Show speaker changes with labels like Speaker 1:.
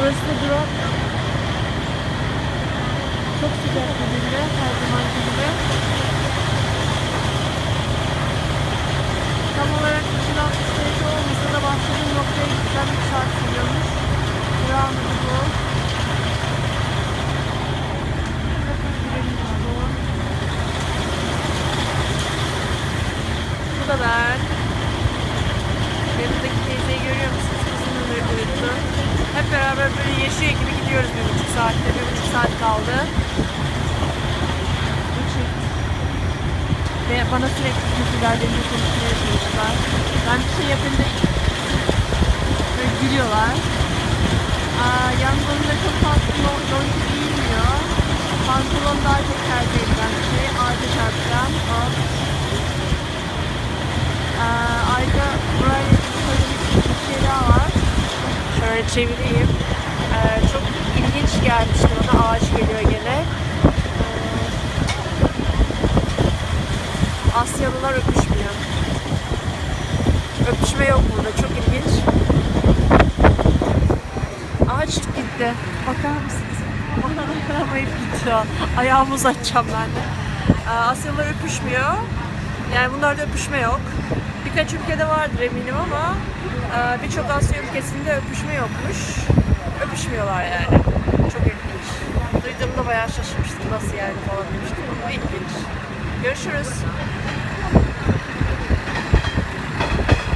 Speaker 1: Burası da durak. Çok sıcak bir günde her zamanki gibi. Tam olarak 360 derece olmasa da bahsettiğim noktaya gitmem 3 saat sürüyormuş. Durağın bu. Bu da ben. Yanımdaki böyle yaşıyor gibi gidiyoruz bir buçuk saatte. Bir buçuk saat kaldı. Ve bana sürekli küfürlerlerini konuşmaya çalışıyorlar. Ben bir şey yapınca böyle gülüyorlar. Aa, yanlarında çok fazla don, donki giymiyor. Pantolon daha çok tercih edilen bir şey. Ağaca çarpacağım. Şöyle çevireyim. Ee, çok ilginç gelmişti bana. Ağaç geliyor gene. Ee, Asyalılar öpüşmüyor. Öpüşme yok burada. Çok ilginç. Ağaç gitti. Bakar mısınız? Bana bakamayıp gitti o. Ayağımı uzatacağım ben de. Ee, Asyalılar öpüşmüyor. Yani bunlarda öpüşme yok. Birkaç ülkede vardır eminim ama e, birçok Asya ülkesinde öpüşme yokmuş. Öpüşmüyorlar yani. Çok ilginç. Duyduğumda bayağı şaşırmıştım. Nasıl yani falan demiştim ama ilginç. Görüşürüz.